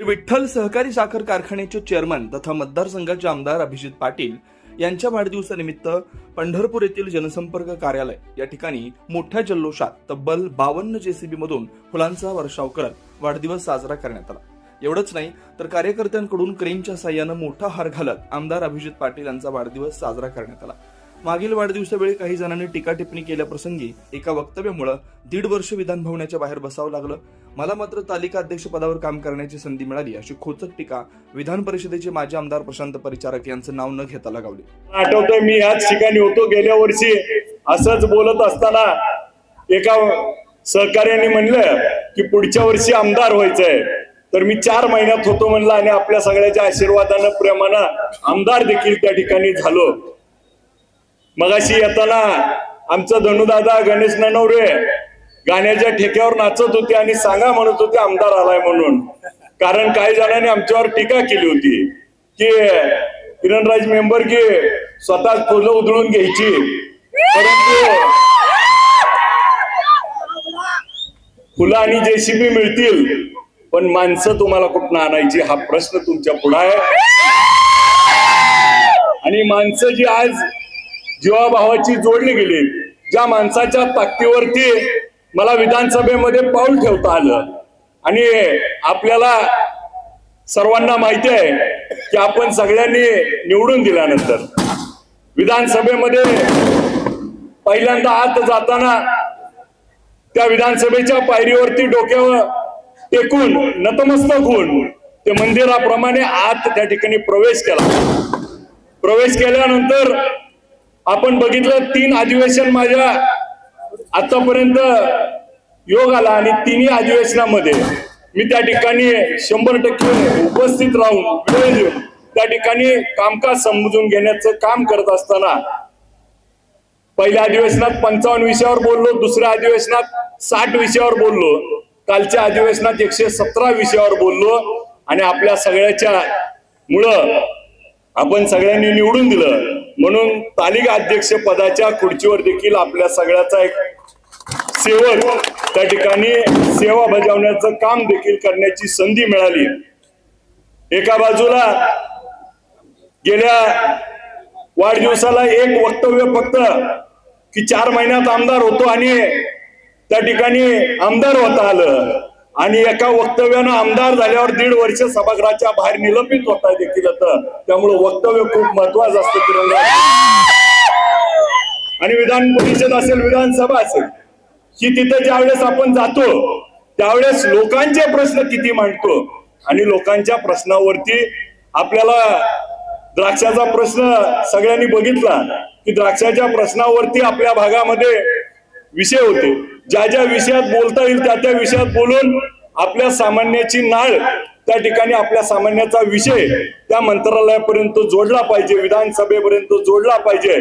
विठ्ठल सहकारी साखर कारखान्याचे चेअरमन तथा मतदारसंघाचे आमदार अभिजित पाटील यांच्या वाढदिवसानिमित्त पंढरपूर येथील जनसंपर्क कार्यालय या ठिकाणी मोठ्या जल्लोषात तब्बल बावन्न जेसीबी मधून फुलांचा वर्षाव करत वाढदिवस साजरा करण्यात आला. एवढंच नाही तर कार्यकर्त्यांकडून क्रेनच्या साह्यानं मोठा हार घालत आमदार अभिजित पाटील यांचा वाढदिवस साजरा करण्यात आला. मागील वाढदिवसावेळी काही जणांनी टीका टिप्पणी केल्याप्रसंगी एका वक्तव्यामुळे दीड वर्ष विधान भवनाच्या बाहेर बसावं लागलं. मला मात्र तालिका अध्यक्ष पदावर काम करण्याची संधी मिळाली अशी खोचक टीका विधान परिषदेचे माजी आमदार प्रशांत परिचारक यांचं नाव न घेता लगावली. आठवतोय मी याच ठिकाणी होतो. गेल्या वर्षी असंच बोलत असताना एका सहकार्याने म्हणलं की पुढच्या वर्षी आमदार व्हायचंय. तर मी चार महिन्यात होतो म्हणलं आणि आपल्या सगळ्याच्या आशीर्वादानं प्रेमानं आमदार देखील त्या ठिकाणी झालो. मगाशी येताना आमचं धनुदादा गणेश ननवरे गाण्याच्या ठेक्यावर नाचत होते आणि सांगा म्हणत होते आमदार आलाय म्हणून. कारण काही जणांनी आमच्यावर टीका केली होती की किरणराज मेंबर की स्वतः फुलं उधळून घ्यायची. परंतु फुलं आणि जेसीबी मिळतील पण माणसं तुम्हाला कुठं आणायची हा प्रश्न तुमच्यापुढे आहे. आणि माणसं जी आज जीवाभावाची जोडली गेली. ज्या माणसाच्या ताकदीवरती मला विधानसभेमध्ये पाऊल ठेवता आलं. आणि आपल्याला सर्वांना माहिती आहे की आपण सगळ्यांनी निवडून दिल्यानंतर विधानसभेमध्ये पहिल्यांदा आत जाताना त्या विधानसभेच्या पायरीवरती डोक्यावर टेकून नतमस्तक होऊन ते मंदिराप्रमाणे आत त्या ठिकाणी प्रवेश केला. प्रवेश केल्यानंतर आपण बघितलं तीन अधिवेशन माझ्या आतापर्यंत योग आला आणि तिन्ही अधिवेशनामध्ये मी त्या ठिकाणी शंभर टक्के उपस्थित राहून वेळ देऊन त्या ठिकाणी कामकाज समजून घेण्याचं काम करत असताना पहिल्या अधिवेशनात पंचावन्न विषयावर बोललो दुसऱ्या अधिवेशनात साठ विषयावर बोललो कालच्या अधिवेशनात एकशे सतरा विषयावर बोललो आणि आपल्या सगळ्याच्या मुळं आपण सगळ्यांनी निवडून दिलं. म्हणून तालिका अध्यक्ष पदाच्या खुर्चीवर देखील आपल्या सगळ्याचा एक सेवक त्या ठिकाणी सेवा बजावण्याचं काम देखील करण्याची संधी मिळाली. एका बाजूला गेल्या वाढदिवसाला एक वक्तव्य फक्त की चार महिन्यात आमदार होतो आणि त्या ठिकाणी आमदार होता आलं. आणि एका वक्तव्यानं आमदार झाल्यावर दीड वर्ष सभागृहाच्या बाहेर निलंबित होता देखील आता त्यामुळे वक्तव्य खूप महत्वाचं असतं तिरंगा. आणि विधान परिषद असेल विधानसभा असेल की तिथे ज्यावेळेस आपण जातो त्यावेळेस लोकांचे प्रश्न किती मांडतो? आणि लोकांच्या प्रश्नावरती आपल्याला द्राक्षाचा प्रश्न सगळ्यांनी बघितला की द्राक्षाच्या प्रश्नावरती आपल्या भागामध्ये विषय होते. ज्या ज्या विषयात बोलता येईल त्या त्या विषयात बोलून आपल्या सामान्याची नाळ त्या ठिकाणी आपल्या सामान्याचा विषय त्या मंत्रालयापर्यंत जोडला पाहिजे विधानसभेपर्यंत जोडला पाहिजे.